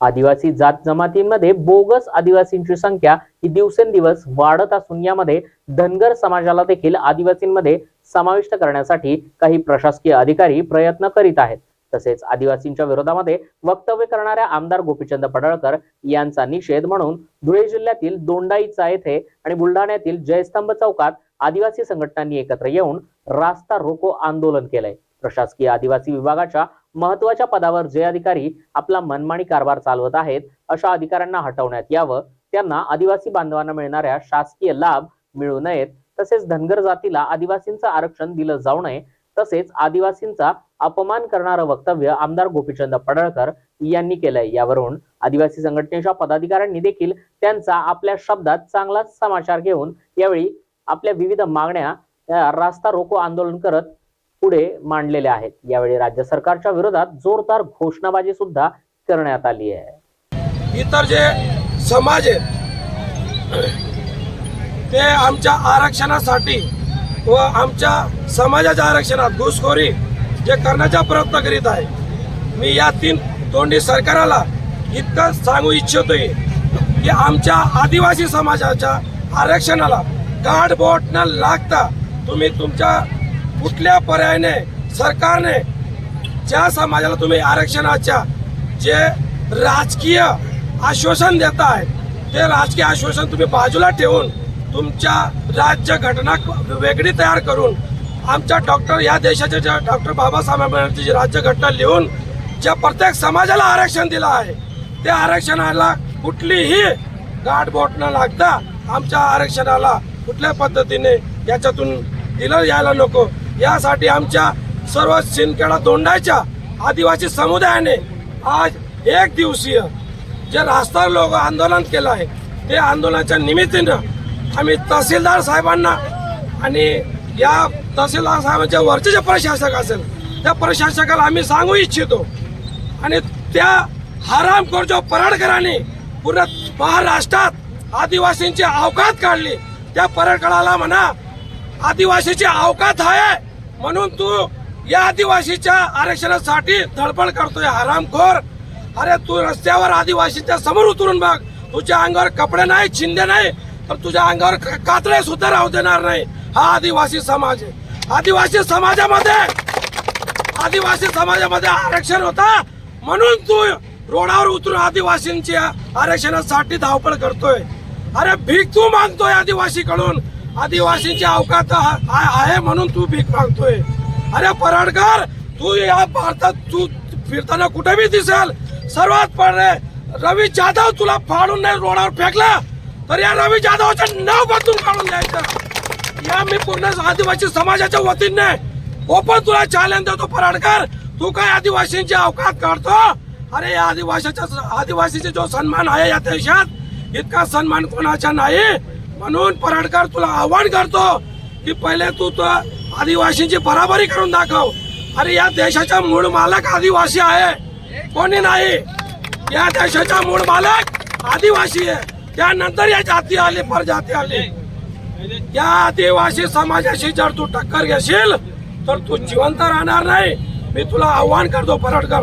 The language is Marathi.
आदिवासी जात जमातींमध्ये बोगस आदिवासींची संख्या ही दिवसेंदिवस वाढत असून यामध्ये धनगर समाजाला देखील आदिवासींमध्ये समाविष्ट करण्यासाठी काही प्रशासकीय अधिकारी प्रयत्न करीत आहेत. तसेच आदिवासींच्या विरोधामध्ये वक्तव्य करणाऱ्या आमदार गोपीचंद पडळकर यांचा निषेध म्हणून धुळे जिल्ह्यातील दोंडाईचा येथे आणि बुलढाण्यातील जयस्तंभ चौकात आदिवासी संघटनांनी एकत्र येऊन रास्ता रोको आंदोलन केलंय. प्रशासकीय आदिवासी विभागाच्या महत्त्वाच्या पदावर जे अधिकारी आपला मनमानी कारभार चालवत आहेत अशा अधिकाऱ्यांना हटवण्यात यावं. त्यांना आदिवासी बांधवांना मिळणाऱ्या शासकीय लाभ मिळू नयेत. तसेच धनगर जातीला आदिवासींचं आरक्षण दिलं जाऊ नये. तसेच आदिवासींचा अपमान करणारं वक्तव्य आमदार गोपीचंद पडळकर यांनी केलंय. यावरून आदिवासी संघटनेच्या पदाधिकाऱ्यांनी देखील त्यांचा आपल्या शब्दात चांगलाच समाचार घेऊन यावेळी आपल्या विविध मागण्या रास्ता रोको आंदोलन करत पुढे मांडलेल्या आहेत. यावेळी राज्य सरकारच्या विरोधात जोरदार घोषणाबाजी सुद्धा करण्यात आली आहे. इतर जे समाज आहेत ते आमच्या आरक्षणासाठी व आमच्या समाजाच्या आरक्षणात घुसखोरी जे करण्याचा प्रयत्न करीत आहे मी या तीन तोंडी सरकाराला इतकं सांगू इच्छितोय की आमच्या आदिवासी समाजाच्या आरक्षणाला गाठबोट न लागता तुम्ही तुमच्या कुठल्या पर्यायाने सरकारने ज्या समाजाला तुम्ही आरक्षणाच्या जे राजकीय आश्वासन देत आहे ते राजकीय आश्वासन तुम्ही बाजूला ठेवून तुमच्या राज्य घटना वेगळी तयार करून आमच्या डॉक्टर या देशाच्या ज्या डॉक्टर बाबासाहेब आंबेडकरची राज्यघटना राज्य घटना लिहून ज्या प्रत्येक समाजाला आरक्षण दिलं आहे त्या आरक्षणाला कुठलीही गाठबोट न लागता आमच्या आरक्षणाला कुठल्या पद्धतीने याच्यातून दिलं यायला नको. यासाठी आमच्या सर्व सिंदखेडा दोंडाच्या आदिवासी समुदायाने आज एक दिवसीय जे रास्ता लोक आंदोलन केलं आहे ते आंदोलनाच्या निमित्तानं आम्ही तहसीलदार साहेबांना आणि या तहसीलदार साहेबांच्या वरचे जे प्रशासक असेल त्या प्रशासकाला आम्ही सांगू इच्छितो आणि त्या हरामखोर जो पराडकरांनी पूर्ण महाराष्ट्रात आदिवासींची अवकात काढली. त्या पराडकराला म्हणा आदिवासीची अवकात आहे. म्हणून तू या आदिवासीच्या आरक्षणासाठी धडपड करतोय हरामखोर. अरे तू रस्त्यावर आदिवासीच्या समोर उतरून बघ. तुझ्या अंगावर कपडे नाही छिंदे नाही तर तुझ्या अंगावर कातळे सुद्धा राहू देणार नाही. हा आदिवासी समाज आहे. आदिवासी समाजामध्ये आदिवासी समाजामध्ये आरक्षण होता. म्हणून तू रोडावर उतरून आदिवासींच्या आरक्षणासाठी धावपळ करतोय. अरे भीक तू मागतोय आदिवासीकडून. आदिवासींची अवकात आहे म्हणून तू भीक मागतोय. अरे पराडकर तू या भारतात तू फिरताना कुठे बी दिसेल? सर्वात पहिले रवी जाधव तुला फाडून नाही रोडावर फेकला. तर या रवी जाधवचं नाव बदलून काढून द्यायचं. या मी पूर्ण आदिवासी समाजाच्या वतीने ओपन तुला चॅलेंज देतो पराडकर. तू काय आदिवासींची अवकात काढतो? अरे या आदिवासीच्या आदिवासीचा जो सन्मान आहे या देशात इतका सन्मान कोणाचा नाही. म्हणून पराडकर तुला आव्हान करतो की पहिले तू तर आदिवासींची बराबरी करून दाखव. अरे या देशाचा मूळ मालक आदिवासी आहे. कोणी नाही. या देशाचा मूळ मालक आदिवासी आहे. त्यानंतर या जाती आली परजाती आली. या आदिवासी समाजाशी जर तू टक्कर घेशील तर तू जिवंत राहणार नाही. मी तुला आव्हान करतो परटकर